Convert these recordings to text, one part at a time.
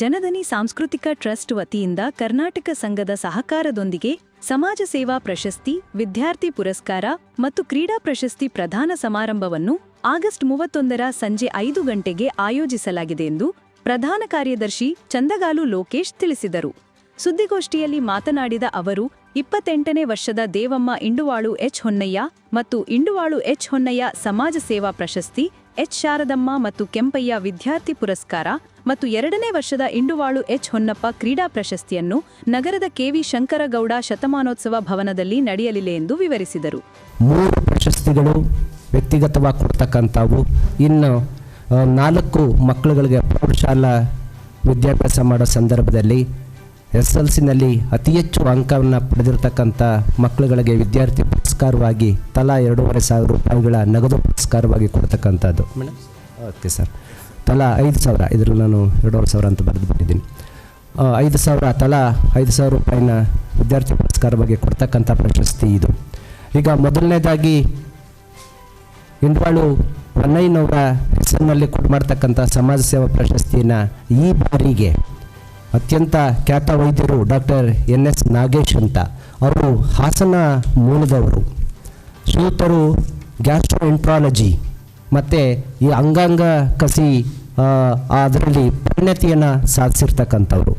ಜನಧನಿ ಸಾಂಸ್ಕೃತಿಕ ಟ್ರಸ್ಟ್ ವತಿಯಿಂದ ಕರ್ನಾಟಕ ಸಂಘದ ಸಹಕಾರದೊಂದಿಗೆ ಸಮಾಜ ಸೇವಾ ಪ್ರಶಸ್ತಿ, ವಿದ್ಯಾರ್ಥಿ ಪುರಸ್ಕಾರ ಮತ್ತು ಕ್ರೀಡಾ ಪ್ರಶಸ್ತಿ ಪ್ರದಾನ ಸಮಾರಂಭವನ್ನು ಆಗಸ್ಟ್ ಮೂವತ್ತೊಂದರ ಸಂಜೆ ಐದು ಗಂಟೆಗೆ ಆಯೋಜಿಸಲಾಗಿದೆ ಎಂದು ಪ್ರಧಾನ ಕಾರ್ಯದರ್ಶಿ ಚಂದಗಾಲು ಲೋಕೇಶ್ ತಿಳಿಸಿದರು. ಸುದ್ದಿಗೋಷ್ಠಿಯಲ್ಲಿ ಮಾತನಾಡಿದ ಅವರು ಇಪ್ಪತ್ತೆಂಟನೇ ವರ್ಷದ ದೇವಮ್ಮ ಇಂಡುವಾಳು ಎಚ್ ಹೊನ್ನಯ್ಯ ಮತ್ತು ಇಂಡುವಾಳು ಎಚ್ ಹೊನ್ನಯ್ಯ ಸಮಾಜ ಸೇವಾ ಪ್ರಶಸ್ತಿ, ಎಚ್ ಶಾರದಮ್ಮ ಮತ್ತು ಕೆಂಪಯ್ಯ ವಿದ್ಯಾರ್ಥಿ ಪುರಸ್ಕಾರ ಮತ್ತು ಎರಡನೇ ವರ್ಷದ ಇಂಡುವಾಳು ಎಚ್ ಹೊನ್ನಪ್ಪ ಕ್ರೀಡಾ ಪ್ರಶಸ್ತಿಯನ್ನು ನಗರದ ಕೆವಿ ಶಂಕರಗೌಡ ಶತಮಾನೋತ್ಸವ ಭವನದಲ್ಲಿ ನಡೆಯಲಿದೆ ಎಂದು ವಿವರಿಸಿದರು. ಮೂರು ಪ್ರಶಸ್ತಿಗಳು ವ್ಯಕ್ತಿಗತವಾಗಿ ಕೊಡ್ತಕ್ಕಂಥವು. ಇನ್ನು ನಾಲ್ಕು ಮಕ್ಕಳುಗಳಿಗೆ ಪ್ರೌಢಶಾಲಾ ವಿದ್ಯಾಭ್ಯಾಸ ಮಾಡೋ ಸಂದರ್ಭದಲ್ಲಿ ಎಸ್ ಎಲ್ ಸಿನಲ್ಲಿ ಅತಿ ಹೆಚ್ಚು ಅಂಕವನ್ನು ಪಡೆದಿರತಕ್ಕಂಥ ಮಕ್ಕಳುಗಳಿಗೆ ವಿದ್ಯಾರ್ಥಿ ಪುರಸ್ಕಾರವಾಗಿ ತಲಾ ಎರಡೂವರೆ ಸಾವಿರ ರೂಪಾಯಿಗಳ ನಗದು ಪುರಸ್ಕಾರವಾಗಿ ಕೊಡ್ತಕ್ಕಂಥದ್ದು. Madam okay sir. ತಲಾ ಐದು ಸಾವಿರ. ಇದರಲ್ಲಿ ನಾನು ಎರಡೂವರೆ ಸಾವಿರ ಅಂತ ಬರೆದು ಬಿಟ್ಟಿದ್ದೀನಿ. ಐದು ಸಾವಿರ ತಲಾ ಐದು ಸಾವಿರ ರೂಪಾಯಿನ ವಿದ್ಯಾರ್ಥಿ ಪುರಸ್ಕಾರವಾಗಿ ಕೊಡ್ತಕ್ಕಂಥ ಪ್ರಶಸ್ತಿ ಇದು. ಈಗ ಮೊದಲನೇದಾಗಿ ಇಂಡ್ವಾಳು ಹೊನ್ನೈನವರ ಹೆಸರಿನಲ್ಲಿ ಕೊಡ್ಮಾಡ್ತಕ್ಕಂಥ ಸಮಾಜ ಸೇವಾ ಪ್ರಶಸ್ತಿಯನ್ನು ಈ ಬಾರಿಗೆ ಅತ್ಯಂತ ಖ್ಯಾತ ವೈದ್ಯರು ಡಾಕ್ಟರ್ ಎನ್ ಎಸ್ ನಾಗೇಶ್ ಅಂತ. ಅವರು ಹಾಸನ ಮೂಲದವರು. ಶ್ರೀಯುತರು ಗ್ಯಾಸ್ಟ್ರೋಎಂಟ್ರಾಲಜಿ. ಮತ್ತು ಈ ಅಂಗಾಂಗ ಕಸಿ ಅದರಲ್ಲಿ ಪರಿಣತಿಯನ್ನು ಸಾಧಿಸಿರ್ತಕ್ಕಂಥವ್ರು.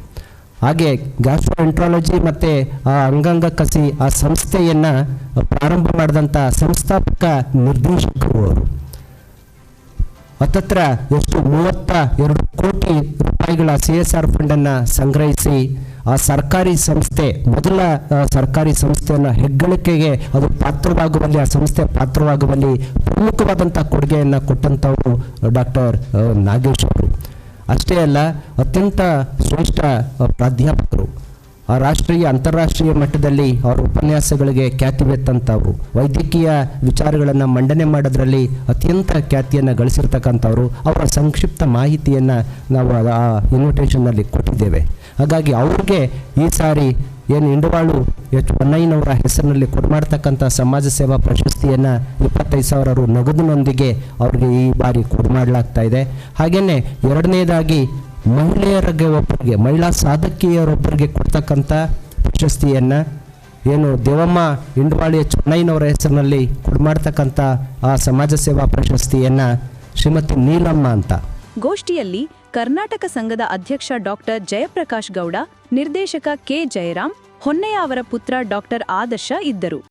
ಹಾಗೆ ಗ್ಯಾಸ್ಟ್ರೋ ಎಂಟ್ರಾಲಜಿ ಮತ್ತು, ಆ, ಅಂಗಾಂಗ ಕಸಿ ಆ ಸಂಸ್ಥೆಯನ್ನು ಪ್ರಾರಂಭ ಮಾಡಿದಂಥ ಸಂಸ್ಥಾಪಕ ನಿರ್ದೇಶಕರು ಅವರು. ಹತ್ತತ್ರ ಎಷ್ಟು ಮೂವತ್ತ ಎರಡು ಕೋಟಿ ರೂಪಾಯಿಗಳ ಸಿ ಎಸ್ ಆರ್ ಫಂಡನ್ನು ಸಂಗ್ರಹಿಸಿ ಆ ಸರ್ಕಾರಿ ಸಂಸ್ಥೆ, ಮೊದಲ ಸರ್ಕಾರಿ ಸಂಸ್ಥೆಯನ್ನು ಹೆಗ್ಗಳಿಕೆಗೆ ಅದು ಪಾತ್ರವಾಗುವಲ್ಲಿ, ಆ ಸಂಸ್ಥೆ ಪಾತ್ರವಾಗುವಲ್ಲಿ ಪ್ರಮುಖವಾದಂಥ ಕೊಡುಗೆಯನ್ನು ಕೊಟ್ಟಂಥವರು ಡಾಕ್ಟರ್ ನಾಗೇಶ್ ಅವರು. ಅಷ್ಟೇ ಅಲ್ಲ, ಅತ್ಯಂತ ಶ್ರೇಷ್ಠ ಪ್ರಾಧ್ಯಾಪಕರು. ರಾಷ್ಟ್ರೀಯ, ಅಂತಾರಾಷ್ಟ್ರೀಯ ಮಟ್ಟದಲ್ಲಿ ಅವರ ಉಪನ್ಯಾಸಗಳಿಗೆ ಖ್ಯಾತಿ ಬೆತ್ತಂಥವು ವೈದ್ಯಕೀಯ ವಿಚಾರಗಳನ್ನು ಮಂಡನೆ ಮಾಡೋದ್ರಲ್ಲಿ ಅತ್ಯಂತ ಖ್ಯಾತಿಯನ್ನು ಗಳಿಸಿರ್ತಕ್ಕಂಥವ್ರು. ಅವರ ಸಂಕ್ಷಿಪ್ತ ಮಾಹಿತಿಯನ್ನು ನಾವು ಆ- ಇನ್ವಿಟೇಷನ್ನಲ್ಲಿ ಕೊಟ್ಟಿದ್ದೇವೆ. ಹಾಗಾಗಿ ಅವ್ರಿಗೆ ಈ ಸಾರಿ ಏನು ಇಂಡವಾಳು ಎಚ್ ಪೊನ್ನಯ್ಯನವರ ಹೆಸರಿನಲ್ಲಿ ಕೊಡ್ಮಾಡ್ತಕ್ಕಂಥ ಸಮಾಜ ಸೇವಾ ಪ್ರಶಸ್ತಿಯನ್ನು ಇಪ್ಪತ್ತೈದು ಸಾವಿರ ರು ನಗದಿನೊಂದಿಗೆ ಅವ್ರಿಗೆ ಈ ಬಾರಿ ಕೊಡ್ಮಾಡಲಾಗ್ತಾ ಇದೆ. ಹಾಗೆಯೇ ಎರಡನೇದಾಗಿ ಮಹಿಳೆಯರಿಗೆ ಒಬ್ಬರಿಗೆ, ಮಹಿಳಾ ಸಾಧಕಿಯರೊಬ್ಬರಿಗೆ ಕೊಡ್ತಕ್ಕಂಥ ಪ್ರಶಸ್ತಿಯನ್ನು ಏನು ದೇವಮ್ಮ ಇಂಡ್ವಾಳಿಯ ಚೆನ್ನೈನವರ ಹೆಸರಿನಲ್ಲಿ ಕೊಡ್ಮಾಡ್ತಕ್ಕಂಥ ಆ ಸಮಾಜ ಸೇವಾ ಪ್ರಶಸ್ತಿಯನ್ನು ಶ್ರೀಮತಿ ನೀಲಮ್ಮ ಅಂತ. ಗೋಷ್ಠಿಯಲ್ಲಿ ಕರ್ನಾಟಕ ಸಂಘದ ಅಧ್ಯಕ್ಷ ಡಾಕ್ಟರ್ ಜಯಪ್ರಕಾಶ್ ಗೌಡ, ನಿರ್ದೇಶಕ ಕೆ ಜಯರಾಮ್, ಹೊನ್ನೆಯ ಅವರ ಪುತ್ರ ಡಾಕ್ಟರ್ ಆದರ್ಶ ಇದ್ದರು.